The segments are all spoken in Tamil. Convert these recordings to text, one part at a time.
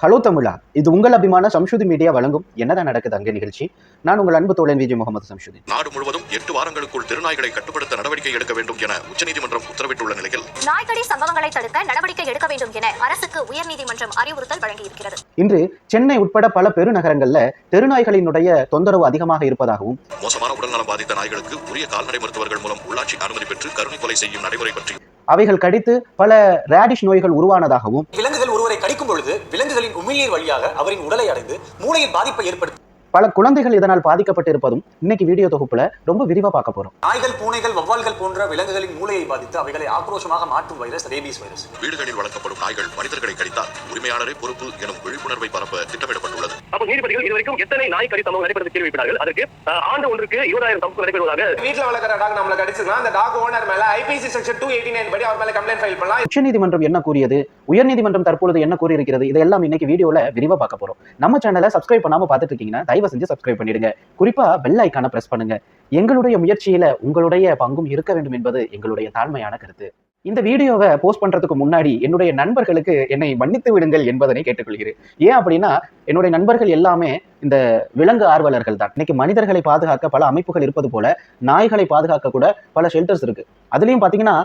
ஹலோ தமிழா இது உங்கள் அபிமான சம்ஷுதி மீடியா வழங்கும் என்னதான் நடக்குது அங்கே நிகழ்ச்சி? நான் உங்கள் அன்பு தோழன் விஜய் முகமது சம்ஷுதி நாடு முழுவதும் எட்டு வாரங்களுக்குள் திருநாய்களை கட்டுப்படுத்த நடவடிக்கை எடுக்க வேண்டும் என உச்சநீதிமன்றம் உத்தரவிட்டுள்ள நிலையில் நாய்க்கடி சம்பவங்களை தடுக்க நடவடிக்கை எடுக்க வேண்டும் என அரசுக்கு உயர்நீதிமன்றம் அறிவுறுத்தல் வழங்கியிருக்கிறது. இன்று சென்னை உட்பட பல பெருநகரங்கள்ல தெருநாய்களினுடைய தொந்தரவு அதிகமாக இருப்பதாகவும் மோசமான உடல்நலம் பாதித்த நாய்களுக்கு உரிய கால்நடை மருத்துவர்கள் மூலம் உள்ளாட்சி அனுமதி பெற்று கருணை கொலை செய்யும் நடைமுறை பற்றி அவைகள் கடித்து பல ரேடிஷ் நோய்கள் உருவானதாகவும் விலங்குகள் ஒருவரை கடிக்கும் பொழுது விலங்குகளின் உமிழ்நீர் வழியாக அவரின் உடலை அடைந்து மூளையில் பாதிப்பை ஏற்படுத்தி பல குழந்தைகள் இதனால் பாதிக்கப்பட்டிருப்பதும் இன்னைக்கு வீடியோ தொகுப்புல ரொம்ப விரிவா பார்க்க போறோம். நாய்கள் பூனைகள் வவ்வால்கள் போன்ற விலங்குகளின் மூளையை பாதித்து அவைகளை ஆக்ரோஷமாக மாற்றும் வைரஸ் ரேபீஸ் வைரஸ். வீடுகளில் வளர்க்கப்படும் நாய்கள் மனிதர்களை கடித்தால் உரிமையாளரே பொறுப்பு எனும் விழிப்புணர்வை பரப்ப திட்டமிடப்பட்டுள்ளது. அப்போ நீதிபதிகள் இதுவரைக்கும் எத்தனை நாய் கடி சம்பவம் நடைபெறுவது கேள்விப்பட்டார்கள் அதற்கு ஆண்டு ஒன்றுக்கு இருபதாயிரம் சம்பவம் நடைபெறுவதாக வீட்ல வளர்க்குற டாக் நம்மள கடிச்சிருந்தா அந்த டாக் ஓனர் மேல IPC section two eighty nine படி அவர் மேல கம்ப்ளைண்ட் ஃபைல் பண்ணலாம். உச்சநீதிமன்றம் என்ன கூறியது? உயர்நீதிமன்றம் தற்பொழுது என்ன கூறியிருக்கிறது? இதெல்லாம் இன்னைக்கு வீடியோல விரிவா பார்க்க போறோம். நம்ம சேனலை சப்ஸ்கிரைப் பண்ணாம பார்த்துட்டு இருக்கீங்கன்னா தயவு செஞ்சு சப்ஸ்கிரைப் பண்ணிடுங்க. குறிப்பா பெல் ஐக்கான பிரஸ் பண்ணுங்க. எங்களுடைய முயற்சியில உங்களுடைய பங்கும் இருக்க வேண்டும் என்பது எங்களுடைய தாழ்மையான கருத்து. இந்த வீடியோவை போஸ்ட் பண்றதுக்கு முன்னாடி என்னுடைய நண்பர்களுக்கு என்னை மன்னித்து விடுங்கள் என்பதனை கேட்டுக்கொள்கிறேன். ஏன் அப்படின்னா என்னுடைய நண்பர்கள் எல்லாமே இந்த விலங்கு ஆர்வலர்கள் தான். இன்னைக்கு மனிதர்களை பாதுகாக்க பல அமைப்புகள் இருப்பது போல நாய்களை பாதுகாக்க கூட பல ஷெல்டர்ஸ் இருக்கு. அதுலயும் பாத்தீங்கன்னா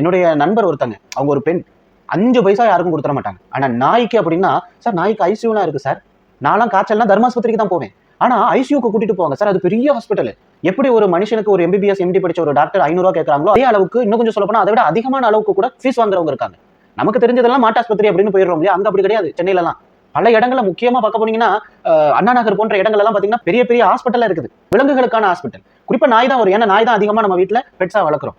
என்னுடைய நண்பர் ஒருத்தங்க அவங்க ஒரு பெண். அஞ்சு பைசா யாருக்கும் கொடுத்துட மாட்டாங்க. ஆனா நாய்க்கு அப்படின்னா சார் நாய்க்கு ஐசியூலாம் இருக்கு சார். நான்லாம் காய்ச்சல்னா தர்மாஸ்பத்திரிக்கு தான் போவேன். ஆனா ஐசியூக்கு கூட்டிட்டு போவாங்க. சார் அது பெரிய ஹாஸ்பிட்டல் எப்படி ஒரு மனுஷனுக்கு ஒரு எம்பிபிஎஸ் எம்டி படிச்ச ஒரு டாக்டர் ஐநூறுவா கேட்கறாங்களோ அதே அளவுக்கு இன்னும் கொஞ்சம் சொல்லப்போனா அதை விட அதிகமான அளவுக்கு கூட ஃபீஸ் வாங்குறவங்க இருக்காங்க. நமக்கு தெரிஞ்சதெல்லாம் மாட்டாஸ்பத்திரி அப்படின்னு போயிடுறோம் இல்லையா? அங்க அப்படி கிடையாது சென்னையிலலாம். பல இடங்களில் முக்கியமா பார்க்க போனீங்கன்னா அண்ணா நகர் போன்ற இடங்கள்லாம் பார்த்தீங்கன்னா பாத்தீங்கன்னா பெரிய பெரிய ஹாஸ்பிட்டலாக இருக்குது. விலங்குகளுக்கான ஹாஸ்பிட்டல் குறிப்பாக நாய் தான் வரும். ஏன்னா நாய் தான் அதிகமா நம்ம வீட்டில் பெட்ஸாக வளர்க்குறோம்.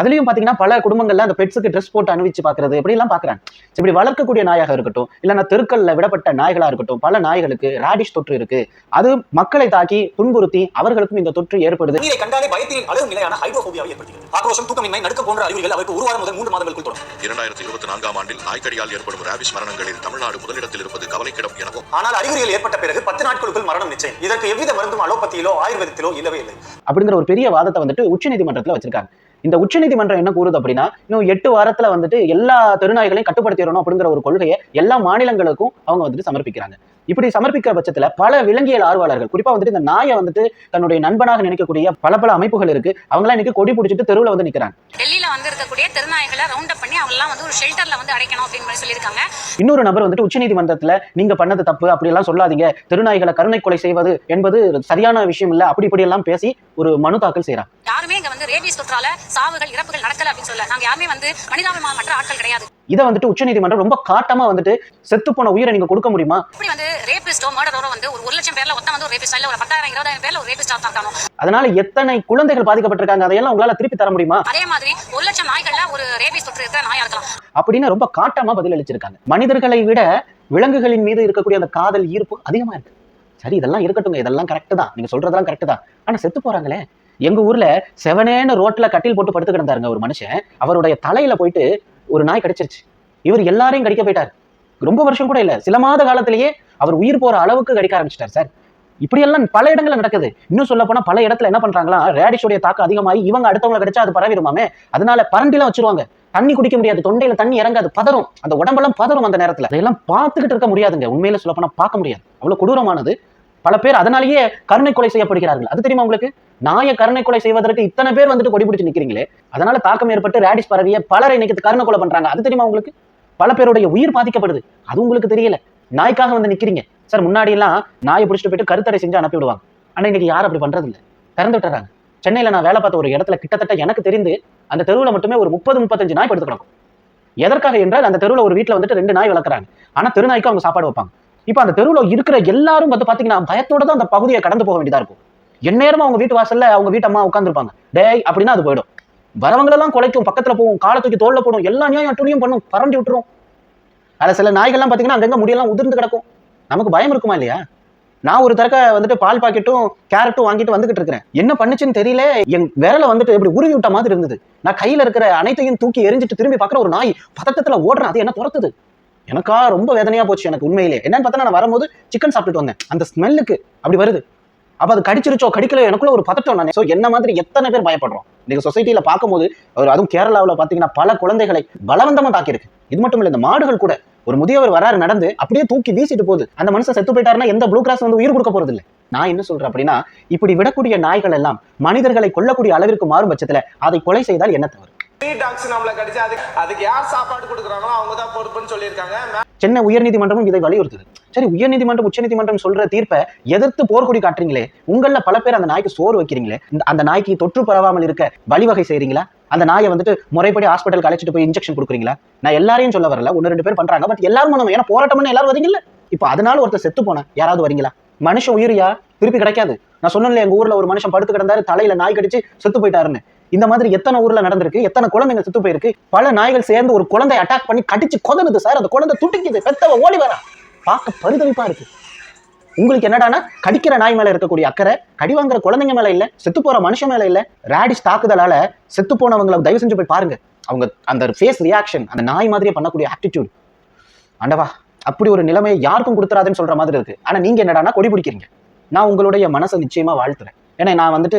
அதுலயும் பாத்தீங்கன்னா பல குடும்பங்கள்ல அந்த பெட்ஸுக்கு ட்ரெஸ் போட்டு அணிவிச்சு பாக்குறது இப்படி எல்லாம் பாக்குறாங்க இப்படி வளர்க்கக்கூடிய நாயாக இருக்கட்டும் இல்லைன்னா தெருக்கல்ல விடப்பட்ட நாய்களா இருக்கட்டும் பல நாய்களுக்கு ராடிஷ் தொற்று இருக்கு. அது மக்களை தாக்கி துன்புறுத்தி அவர்களுக்கும் இந்த தொற்று ஏற்படுது. நீரை கண்டாலே பயத்தில் அழுகும் நிலையான ஹைட்ரோபோபியாவை ஏற்படுத்துகிறது. ஆக்ரோஷம் தூக்கமின்மை நடுக்க போன்ற அறிகுறிகள் அவருக்கு ஒரு வாரம் முதல் மூன்று மாதங்களுக்குள் தொடரும் இரண்டாயிரத்தி இருபத்தி நான்காம் ஆண்டில் நாய்க்கடியால் ஏற்படும் ராபிஸ் மரணங்களில் தமிழ்நாடு முதலிடத்தில் இருப்பது கவலைக்கிடம் எனவும். ஆனால் அறிகுறிகள் ஏற்பட்ட பிறகு பத்து நாட்களுக்குள் மரணம் நிச்சயம். இதற்கு எவ்வித மருந்தும் அலோபதியிலோ ஆயுர்வேதத்திலோ இல்லவே இல்லை. அப்படிங்கிற ஒரு பெரிய வாதத்தை வந்துட்டு உச்சநீதிமன்றத்துல வச்சிருக்காங்க. இந்த உச்சநீதிமன்றம் என்ன கூறுது அப்படின்னா இன்னும் எட்டு வாரத்துல வந்துட்டு எல்லா தெருநாய்களையும் கட்டுப்படுத்திடணும் அப்படிங்கிற ஒரு கொள்கையை எல்லா மாநிலங்களுக்கும் அவங்க வந்துட்டு சமர்ப்பிக்கிறாங்க. இப்படி சமர்ப்பிக்கிற பட்சத்துல பல விலங்கியல் ஆர்வலர்கள் குறிப்பா வந்துட்டு இந்த நாயை வந்துட்டு தன்னுடைய நண்பனாக நினைக்கக்கூடிய பல பல அமைப்புகள் இருக்கு அவங்களாம் இன்னைக்கு கொடி பிடிச்சிட்டு தெருவுல வந்து நிக்கிறாங்க. டெல்லியில வந்து இருக்கக்கூடிய திருநாய்களை ரவுண்ட் அப் பண்ணி அவங்கலாம் வந்து ஒரு ஷெல்டர்ல வந்து அடைக்கணும் அப்படின்னு மாதிரி சொல்லியிருக்காங்க. இன்னொரு நபர் வந்துட்டு உச்சநீதிமன்றத்துல நீங்க பண்ணது தப்பு அப்படி எல்லாம் சொல்லாதீங்க. தெருநாய்களை கருணை கொலை செய்வது என்பது சரியான விஷயம் இல்ல. அப்படி இப்படி எல்லாம் பேசி ஒரு மனு தாக்கல் செய்றாங்க. யாருமே இங்க வந்து ரேபிஸ் தொற்றால சாவுகள் இறப்புகள் நடக்கல அப்படின்னு சொல்ல நாங்க யாருமே வந்து மனிதாபிமானமற்ற ஆட்கள் கிடையாது. இதை வந்துட்டு உச்சநீதிமன்றம் ரொம்ப காட்டமா வந்துட்டு செத்து போன உயிரை நீங்க கொடுக்க முடியுமா? இப்படி வந்து ரேபிஸ்டோ மர்டரோ வந்து ஒரு ஒரு லட்சம் பேர்ல ஒருத்தன் வந்து ஒரு ரேபிஸ்ட் இல்ல ஒரு பத்தாயிரம் இருபதாயிரம் பேர்ல ஒரு ரேபிஸ்டா தான் இருக்கானோ? அதனால எத்தனை குழந்தைகள் பாதிக்கப்பட்டிருக்காங்க? அதையெல்லாம் உங்களால திருப்பி தர முடியுமா? அதே மாதிரி ஒரு லட்சம் நாய்கள்ல ஒரு ரேபிஸ் தொற்று இருக்கிற நாயா இருக்கலாம். அப்படின்னு ரொம்ப காட்டமா பதிலளிச்சிருக்காங்க. மனிதர்களை விட விலங்குகளின் மீது இருக்கக்கூடிய அந்த காதல் ஈர்ப்பு அதிகமா இருக்கு. சரி இதெல்லாம் இருக்கட்டுங்க இதெல்லாம் கரெக்ட் தான். நீங்க சொல்றதெல்லாம் கரெக்ட் தான். ஆனா செத்து போறாங்களே? எங்க ஊர்ல செவனேன்னு ரோட்ல கட்டில் போட்டு படுத்து கிடந்தாருங்க ஒரு மனுஷன். அவருடைய தலையில போயிட்டு ஒரு நாய் கிடைச்சிருச்சு. இவர் எல்லாரையும் கடிக்க போயிட்டார். ரொம்ப வருஷம் கூட இல்ல சில மாத காலத்திலேயே அவர் உயிர் போற அளவுக்கு கடிக்க ஆரம்பிச்சிட்டார் சார். இப்படியெல்லாம் பல இடங்கள்ல நடக்குது. இன்னும் சொல்ல போனா பல இடத்துல என்ன பண்றாங்களா ரேடிஷோடைய தாக்கம் அதிகமாகி இவங்க அடுத்தவங்களை கிடைச்சா அது பரவிடுமாமே? அதனால பரண்டிலாம் வச்சிருவாங்க. தண்ணி குடிக்க முடியாது தொண்டையில தண்ணி இறங்காது பதறும். அந்த உடம்பெல்லாம் பதறும் அந்த நேரத்துல. அதெல்லாம் பார்த்துக்கிட்டு இருக்க முடியாதுங்க. உண்மையில சொல்ல போனா பார்க்க முடியாது. அவ்வளவு கொடூரமானது. பல பேர் அதனாலேயே கருணை கொலை செய்யப்படுகிறார்கள். அது தெரியுமா உங்களுக்கு? நாயை கருணை கொலை செய்வதற்கு இத்தனை பேர் வந்துட்டு கொடி பிடிச்சி நிக்கிறீங்களே? அதனால தாக்கம் ஏற்பட்டு ரேடிஸ் பரவிய பலரை இன்னைக்கு கருணை கொலை பண்றாங்க. அது தெரியுமா உங்களுக்கு? பல பேருடைய உயிர் பாதிக்கப்படுது. அது உங்களுக்கு தெரியல. நாய்க்காக வந்து நிக்கிறீங்க. சார் முன்னாடி எல்லாம் நாயை பிடிச்சிட்டு போயிட்டு கருத்தடை செஞ்சு அனுப்பி விடுவாங்க. ஆனா இன்னைக்கு யாரும் அப்படி பண்றது இல்லை திறந்து விட்டுறாங்க. சென்னையில நான் வேலை பார்த்த ஒரு இடத்துல கிட்டத்தட்ட எனக்கு தெரிந்து அந்த தெருவுல மட்டுமே ஒரு முப்பது முப்பத்தஞ்சு நாய் படுத்து கிடக்கும். எதற்காக என்றால் அந்த தெருவுல ஒரு வீட்டில் வந்துட்டு ரெண்டு நாய் வளர்க்குறாங்க. ஆனா தெருநாய்க்கு அவங்க சாப்பாடு வைப்பாங்க. இப்போ அந்த தெருவில் இருக்கிற எல்லாரும் வந்து பார்த்தீங்கன்னா பயத்தோட தான் அந்த பகுதியை கடந்து போக வேண்டியதாக இருக்கும். எந்நேரமும் அவங்க வீட்டு வாசல்ல அவங்க வீட்டு அம்மா உட்காந்துருப்பாங்க டேய் அப்படின்னா அது போயிடும். வரவங்களெல்லாம் குலைக்கும் பக்கத்துல போகும் காலை தூக்கி தோளில் போடும் எல்லா நியாயம் துணியும் பண்ணும் பரண்டி விட்டுரும். அதில் சில நாய்கள்லாம் பார்த்தீங்கன்னா அங்கங்கே முடியெல்லாம் உதிர்ந்து கிடக்கும். நமக்கு பயம் இருக்குமா இல்லையா? நான் ஒரு தரக்க வந்துட்டு பால் பாக்கெட்டும் கேரட்டும் வாங்கிட்டு வந்துகிட்டு இருக்கிறேன். என்ன பண்ணுச்சுன்னு தெரியல. என் விரல வந்துட்டு இப்படி உருவி விட்ட மாதிரி இருந்தது. நான் கையில இருக்கிற அனைத்தையும் தூக்கி எரிஞ்சிட்டு திரும்பி பார்க்குற ஒரு நாய் பதட்டத்துல ஓடுறேன். அது என்ன துரத்துது? எனக்கா ரொம்ப வேதனையா போச்சு எனக்கு உண்மையிலே. என்னன்னு பார்த்தா நான் வரும்போது சிக்கன் சாப்பிட்டுட்டு வந்தேன். அந்த ஸ்மெல்லுக்கு அப்படி வருது. அப்போ அது கடிச்சிருச்சோ கடிக்கல எனக்குள்ள ஒரு பதட்டம் நான். ஸோ என்ன மாதிரி எத்தனை பேர் பயப்படுறோம்? நீங்க சொசைட்டில பார்க்கும்போது ஒரு அதுவும் கேரளாவில் பார்த்தீங்கன்னா பல குழந்தைகளை பலவந்தமா தாக்கியிருக்கு. இது மட்டும் இல்லை இந்த மாடுகள் கூட. ஒரு முதியவர் வராரு நடந்து அப்படியே தூக்கி வீசிட்டு போகுது. அந்த மனுஷன் செத்து போயிட்டாருன்னா எந்த ப்ளூ கிராஸ் வந்து உயிர் கொடுக்க போறது இல்லை நான் என்ன சொல்றேன் அப்படின்னா இப்படி விடக்கூடிய நாய்கள் எல்லாம் மனிதர்களை கொல்லக்கூடிய அளவிற்கு மாறும் பட்சத்துல அதை கொலை செய்தால் என்ன தவறு? டாக்ஸ் நம்மள அதுக்கு அதுக்கு யார் சாப்பாடு கொடுக்குறாங்களோ அவங்க தான் பொறுப்புன்னு சொல்லியிருக்காங்க. சென்னை உயர்நீதிமன்றமும் இதை வலியுறுத்துது. சரி உயர்நீதிமன்றம் உச்சநீதிமன்றம் சொல்ற தீர்ப்பை எதிர்த்து போர்க்கொடி காட்டுறீங்களே உங்கள பல பேர் அந்த நாய்க்கு சோறு வைக்கிறீங்களே அந்த நாய்க்கு தொற்று பரவாமல் இருக்க வழிவகை செய்றீங்களா? அந்த நாயை வந்துட்டு முறைப்படி ஹாஸ்பிட்டல் அழைச்சிட்டு போய் இன்ஜெக்ஷன் கொடுக்குறீங்களா? நான் எல்லாரையும் சொல்ல வரல ஒன்னு ரெண்டு பேர் பண்றாங்க பட் எல்லாரும் பண்ணுவோம் ஏன்னா போராட்டம்னு எல்லாரும் வரீங்கல்ல? இப்போ அதனால ஒருத்தர் செத்து போன யாராவது வரீங்களா? மனுஷன் உயிரியா? திருப்பி கிடைக்காது. நான் சொன்னேன்ல எங்க ஊர்ல ஒரு மனுஷன் படுத்து கிடந்தாரு தலையில நாய் கடிச்சு செத்து போயிட்டாருன்னு. இந்த மாதிரி எத்தனை ஊர்ல நடந்திருக்கு எத்தனை குழந்தைங்க செத்து போயிருக்கு பல நாய்கள் சேர்ந்து ஒரு குழந்தை அட்டாக் பண்ணி கடிச்சு கொதனுது சார் அந்த குழந்தை துட்டிக்குது பெத்தவ ஓடி வரா. பார்க்க பரிதவிப்பா இருக்கு. உங்களுக்கு என்னடானா கடிக்கிற நாய் மேல இருக்கக்கூடிய அக்கறை கடி வாங்குற குழந்தைங்க மேல இல்ல செத்து போற மனுஷன் மேல இல்ல ரேடிஷ் தாக்குதலால செத்து போனவங்களை தயவு செஞ்சு போய் பாருங்க. அவங்க அந்த ஃபேஸ் ரியாக்ஷன் அந்த நாய் மாதிரியே பண்ணக்கூடிய ஆட்டிடியூட் ஆண்டவா அப்படி ஒரு நிலைமையை யாருக்கும் கொடுத்துறாதுன்னு சொல்ற மாதிரி இருக்கு. ஆனா நீங்க என்னடானா கொடி பிடிக்கிறீங்க. நான் உங்களுடைய மனசை நிச்சயமா வாழ்த்துறேன். ஏன்னா நான் வந்துட்டு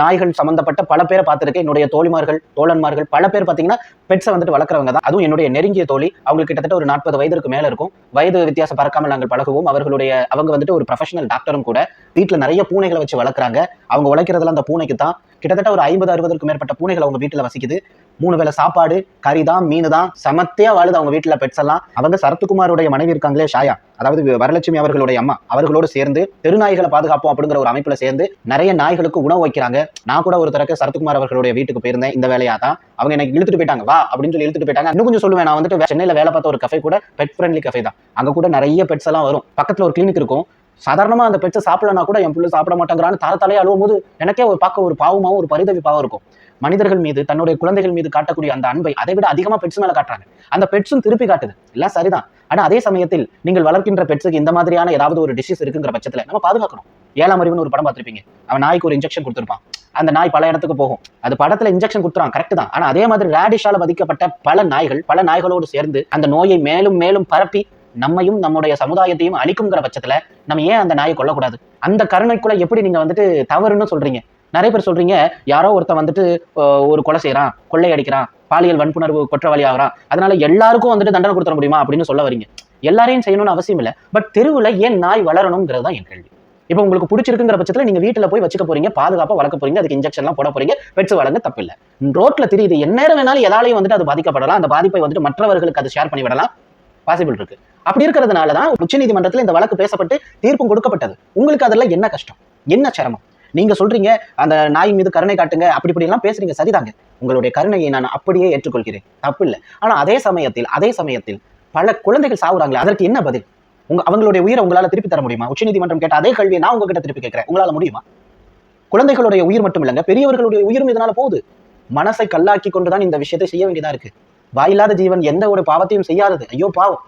நாய்கள் சம்பந்தப்பட்ட பல பேரை பார்த்திருக்கேன். என்னுடைய தோழிமார்கள் தோழன்மார்கள் பல பேர் பார்த்தீங்கன்னா பெட்ஸை வந்துட்டு வளர்க்குறவங்க தான். அதுவும் என்னுடைய நெருங்கிய தோழி. அவங்களுக்கு கிட்டத்தட்ட ஒரு நாற்பது வயதிற்கு மேல இருக்கும். வயது வித்தியாசம் பறக்காமல் நாங்கள் பழகுவோம். அவர்களுடைய அவங்க வந்துட்டு ஒரு ப்ரொஃபஷனல் டாக்டரும் கூட. வீட்டில் நிறைய பூனைகளை வச்சு வளர்க்குறாங்க. அவங்க உழைக்கிறதுல அந்த பூனைக்கு தான். கிட்டத்தட்ட ஒரு ஐம்பது அறுபதுக்கு மேற்பட்ட பூனைகள் அவங்க வீட்டில் வசிக்குது. மூணு வேளை சாப்பாடு கறி தான் மீன் தான். சமத்தையா வாழுது அவங்க வீட்டில் பெட்ஸ் எல்லாம். அவங்க சரத்குமாருடைய மனைவி இருக்காங்களே ஷாயா. அதாவது வரலட்சுமி அவர்களுடைய அம்மா. அவர்களோடு சேர்ந்து தெருநாய்களை பாதுகாப்போம் அப்படிங்கிற ஒரு அமைப்புல சேர்ந்து நிறைய நாய்களுக்கு உணவு வைக்கிறாங்க. நான் கூட ஒரு தடவை சரத்குமார் அவர்களுடைய வீட்டுக்கு போயிருந்தேன். இந்த வேலையா தான் அவங்க எனக்கு இழுத்துட்டு போயிட்டாங்க. வா அப்படின்னு சொல்லி இழுத்துட்டு போயிட்டாங்க. இன்னும் கொஞ்சம் சொல்லுவேன். நான் வந்துட்டு சென்னையில வேலை பார்த்த ஒரு கஃபே கூட பெட் ஃப்ரெண்ட்லி கஃபே தான். அங்க கூட நிறைய பெட்ஸ் எல்லாம் வரும். பக்கத்துல ஒரு கிளினிக் இருக்கும். சாதாரணமா அந்த பெட்ஸை சாப்பிடலனா கூட என் பிள்ளை சாப்பிட மாட்டேங்கிறான்னு தர தலையை அழுவும் போது எனக்கே ஒரு பார்க்க ஒரு பாவமாவும் ஒரு பரிதவிப்பாவும் இருக்கும். மனிதர்கள் மீது தன்னுடைய குழந்தைகள் மீது காட்டக்கூடிய அந்த அன்பை அதை விட அதிகமா பெட்ஸ் மேல காட்டுறாங்க. அந்த பெட்ஸும் திருப்பி காட்டுது. எல்லாம் சரிதான். ஆனா அதே சமயத்தில் நீங்கள் வளர்க்கின்ற பெட்ஸுக்கு இந்த மாதிரியான ஏதாவது ஒரு டிசீஸ் இருக்குங்கிற பட்சத்துல நம்ம பாதுகாக்கணும். ஏழாம் அறிவுன்னு ஒரு படம் பார்த்திருப்பீங்க. அவன் நாய்க்கு ஒரு இன்ஜெக்ஷன் கொடுத்துருப்பான். அந்த நாய் பல இடத்துக்கு போகும். அது படத்துல இன்ஜெக்ஷன் கொடுத்துறான் கரெக்ட் தான். ஆனா அதே மாதிரி ரேடிஷால பாதிக்கப்பட்ட பல நாய்கள் பல நாய்களோடு சேர்ந்து அந்த நோயை மேலும் மேலும் பரப்பி நம்மையும் நம்முடைய சமுதாயத்தையும் அழிக்குங்கிற பட்சத்துல நம்ம ஏன் அந்த நாயை கொல்லக்கூடாது? அந்த கருணைக்குள்ள எப்படி நீங்க வந்துட்டு தவறுன்னு சொல்றீங்க? நிறைய பேர் சொல்றீங்க யாரோ ஒருத்தன் வந்துட்டு ஒரு கொலை செய்யறான் கொள்ளை அடிக்கிறான் பாலியல் வன்புணர்வு குற்றவாளி ஆகிறான் அதனால எல்லாருக்கும் வந்துட்டு தண்டனை கொடுத்துட முடியுமா அப்படின்னு சொல்ல வரீங்க. எல்லாரையும் செய்யணும்னு அவசியம் இல்லை பட் தெருவுல ஏன் நாய் வளரணுங்கிறது தான் என் கேள்வி. இப்போ உங்களுக்கு பிடிச்சிருக்குங்கிற பட்சத்துல நீங்க வீட்டுல போய் வச்சுக்க போறீங்க பாதுகாப்பா வளர்க்க போறீங்க அதுக்கு இன்ஜெக்ஷன்லாம் போட போறீங்க பெட்ஸ் வளங்க தப்பில்லை. ரோட்ல தெரியுது எந்நேரம் வேணாலும் எதாலையும் வந்துட்டு அது பாதிக்கப்படலாம் அந்த பாதிப்பை வந்துட்டு மற்றவர்களுக்கு அது ஷேர் பண்ணி விடலாம் பாசிபிள் இருக்கு. அப்படி இருக்கிறதுனால தான் உச்சநீதிமன்றத்தில் இந்த வழக்கு பேசப்பட்டு தீர்ப்பும் கொடுக்கப்பட்டது. உங்களுக்கு அதெல்லாம் என்ன கஷ்டம்? என்ன சிரமம்? நீங்க சொல்றீங்க அந்த நாய் மீது கருணை காட்டுங்க அப்படி இப்படி எல்லாம் பேசுறீங்க சரிதாங்க. உங்களுடைய கருணையை நான் அப்படியே ஏற்றுக்கொள்கிறேன். தப்பு இல்லை ஆனா அதே சமயத்தில் அதே சமயத்தில் பல குழந்தைகள் சாவுறாங்களே அதற்கு என்ன பதில்? உங்க அவங்களுடைய உயிரை உங்களால திருப்பி தர முடியுமா? உச்சநீதிமன்றம் கேட்ட அதே கல்வியை நான் உங்ககிட்ட திருப்பி கேட்கிறேன். உங்களால முடியுமா? குழந்தைகளுடைய உயிர் மட்டும் இல்லைங்க பெரியவர்களுடைய உயிரும் இதனால போகுது. மனசை கல்லாக்கி கொண்டுதான் இந்த விஷயத்தை செய்ய வேண்டியதா இருக்கு. வாயில்லாத ஜீவன் எந்த ஒரு பாவத்தையும் செய்யாதது. ஐயோ பாவம்.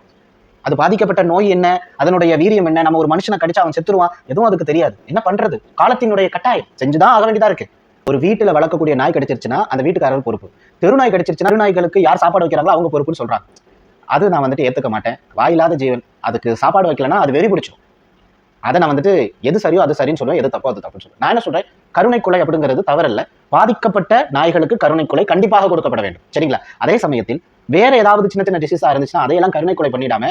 அது பாதிக்கப்பட்ட நோய் என்ன? அதனுடைய வீரியம் என்ன? நம்ம ஒரு மனுஷனை கடிச்சா அவன் செத்துருவான். எதுவும் அதுக்கு தெரியாது. என்ன பண்றது? காலத்தினுடைய கட்டாயம். செஞ்சுதான் ஆக வேண்டியதா இருக்கு. ஒரு வீட்டில் வளர்க்கக்கூடிய நாய் கிடைச்சிருச்சுன்னா அந்த வீட்டுக்காரர்கள் பொறுப்பு. தெருநாய் கடிச்சிருச்சுன்னா தெருநாய்களுக்கு யார் சாப்பாடு வைக்கிறாங்களோ அவங்க பொறுப்புன்னு சொல்றாங்க. அது நான் வந்துட்டு ஏத்துக்க மாட்டேன். வாயில்லாத ஜீவன். அதுக்கு சாப்பாடு வைக்கலன்னா அது வெறி பிடிச்சோம் அதை நான் வந்துட்டு எது சரியோ அது சரின்னு சொல்லுவேன். எது தப்போ அது தப்புன்னு சொல்லுவேன். நான் என்ன சொல்றேன்? கருணை கொலை அப்படிங்கிறது தவறல்ல. பாதிக்கப்பட்ட நாய்களுக்கு கருணை கொலை கண்டிப்பாக கொடுக்கப்பட வேண்டும். சரிங்களா? அதே சமயத்தில் வேற ஏதாவது சின்ன சின்ன டிசீஸா இருந்துச்சுன்னா அதையெல்லாம் கருணை கொலை பண்ணிடாம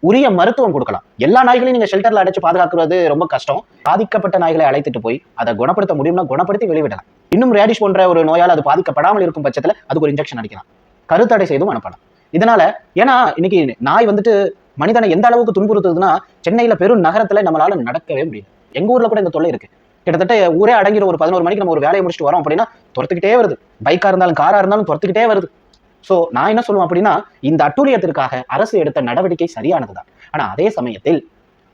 உரிய மருத்துவம் கொடுக்கலாம். எல்லா நாய்களையும் நீங்க ஷெல்டர்ல அடைச்சு பாதுகாக்கிறது ரொம்ப கஷ்டம். பாதிக்கப்பட்ட நாய்களை அழைத்துட்டு போய் அதை குணப்படுத்த முடியும்னா குணப்படுத்தி வெளிவிடலாம். இன்னும் ரேடிஷ் போன்ற ஒரு நோயால் அது பாதிக்கப்படாமல் இருக்கும் பட்சத்துல அதுக்கு ஒரு இன்ஜெக்ஷன் அடிக்கலாம். கருத்தடை செய்தும் அனுப்பலாம். இதனால ஏன்னா இன்னைக்கு நாய் வந்துட்டு மனிதனை எந்த அளவுக்கு துன்புறுத்துதுன்னா சென்னையில பெரும் நகரத்துல நம்மளால நடக்கவே முடியும் எங்க ஊர்ல கூட இந்த தொல்லை இருக்கு. கிட்டத்தட்ட ஊரே அடங்கிற ஒரு பதினோரு மணிக்கு நம்ம ஒரு வேலையை முடிச்சுட்டு வரோம் அப்படின்னா துரத்துக்கிட்டே வருது. பைக்கா இருந்தாலும் காரா இருந்தாலும் துரத்துக்கிட்டே வருது. சோ நான் என்ன சொல்லுவேன் அப்படின்னா இந்த அட்டூழியத்திற்காக அரசு எடுத்த நடவடிக்கை சரியானதுதான். ஆனா அதே சமயத்தில்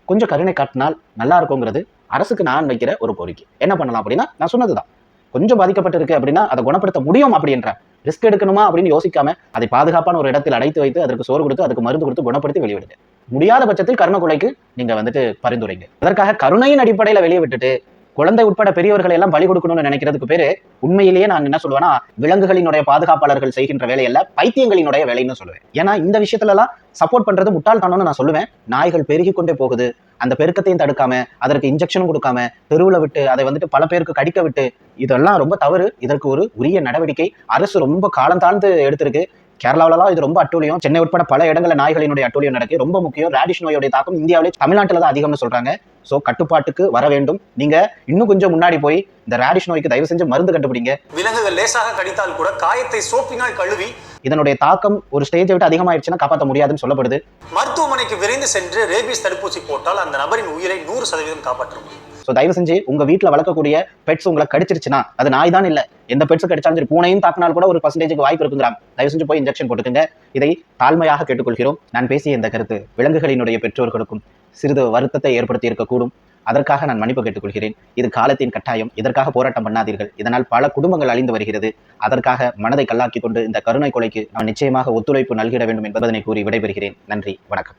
கொஞ்சம் கருணை காட்டினால் நல்லா இருக்குங்கிறது அரசுக்கு நான் வைக்கிற ஒரு கோரிக்கை. என்ன பண்ணலாம் அப்படின்னா நான் சொன்னதுதான். கொஞ்சம் பாதிக்கப்பட்டிருக்கு அப்படின்னா அதை குணப்படுத்த முடியும் அப்படின்ற ரிஸ்க் எடுக்கணுமா அப்படின்னு யோசிக்காம அதை பாதுகாப்பான ஒரு இடத்தில் அடைத்து வைத்து அதற்கு சோறு கொடுத்து அதுக்கு மருந்து கொடுத்து குணப்படுத்தி வெளியிடுங்க முடியாத பட்சத்தில் கருணை கொலைக்கு நீங்க வந்துட்டு பரிந்துரைங்க. அதற்காக கருணையின் அடிப்படையில வெளியே விட்டுட்டு குழந்தை உட்பட பெரியவர்களை எல்லாம் பலி கொடுக்கணும்னு நினைக்கிறதுக்கு பேரு உண்மையிலேயே நான் என்ன சொல்லுவேன்னா விலங்குகளினுடைய பாதுகாப்பாளர்கள் செய்கின்ற வேலையல்ல பைத்தியங்களினுடைய வேலைன்னு சொல்லுவேன். ஏன்னா இந்த விஷயத்துல எல்லாம் சப்போர்ட் பண்றது முட்டாள்தனம்னு நான் சொல்லுவேன். நாய்கள் பெருகி கொண்டே போகுது. அந்த பெருக்கத்தையும் தடுக்காம அதற்கு இன்ஜெக்ஷனும் கொடுக்காம தெருவில் விட்டு அதை வந்துட்டு பல பேருக்கு கடிக்க விட்டு இதெல்லாம் ரொம்ப தவறு. இதற்கு ஒரு உரிய நடவடிக்கை. அரசு ரொம்ப காலம் தாழ்ந்து எடுத்திருக்கு. கேரளாவிலலாம் இது ரொம்ப அட்டூழியம். சென்னை உட்பட பல இடங்களில் நாய்களினுடைய அட்டூழியம் நடக்கு ரொம்ப முக்கியம். ரேடிஷ் நோயோடைய தாக்கம் இந்தியாவிலே தமிழ்நாட்டில் தான் அதிகம்னு சொல்றாங்க. ஸோ கட்டுப்பாட்டுக்கு வர வேண்டும். நீங்க இன்னும் கொஞ்சம் முன்னாடி போய் இந்த ரேடிஷ் நோய்க்கு தயவு செஞ்சு மருந்து கண்டுபிடிங்க. விலங்குகள் லேசாக கடித்தால் கூட காயத்தை சோப்பினால் கழுவி இதனுடைய தாக்கம் ஒரு ஸ்டேஜை விட்டு அதிகமாயிடுச்சுன்னா காப்பாற்ற முடியாதுன்னு சொல்லப்படுது. மருத்துவமனைக்கு விரைந்து சென்று ரேபிஸ் தடுப்பூசி போட்டால் அந்த நபரின் உயிரை நூறு சதவீதம் காப்பாற்ற முடியும். ஸோ தயவு செஞ்சு உங்க வீட்டில் வளர்க்கக்கூடிய பெட்ஸ் உங்களை கடிச்சிருச்சுன்னா அது நாய் தான் இல்லை. எந்த பெட்ஸ் கடிச்சாலும் சரி பூனையும் தாக்கினால் கூட ஒரு பர்சன்டேஜுக்கு வாய்ப்பு இருக்குங்கிறாங்க. தயவு செஞ்சு போய் இன்ஜெக்ஷன் போட்டுக்கங்க. இதை தாழ்மையாக கேட்டுக்கொள்கிறோம். நான் பேசிய இந்த கருத்து விலங்குகளினுடைய பெற்றோர்களுக்கும் சிறிது வருத்தத்தை ஏற்படுத்தி இருக்கக்கூடும். அதற்காக நான் மன்னிப்பு கேட்டுக்கொள்கிறேன். இது காலத்தின் கட்டாயம். இதற்காக போராட்டம் பண்ணாதீர்கள். இதனால் பல குடும்பங்கள் அழிந்து வருகிறது. அதற்காக மனதை கல்லாக்கி கொண்டு இந்த கருணை கொலைக்கு நான் நிச்சயமாக ஒத்துழைப்பு நல்கிட வேண்டும் என்பதனை கூறி விடைபெறுகிறேன். நன்றி. வணக்கம்.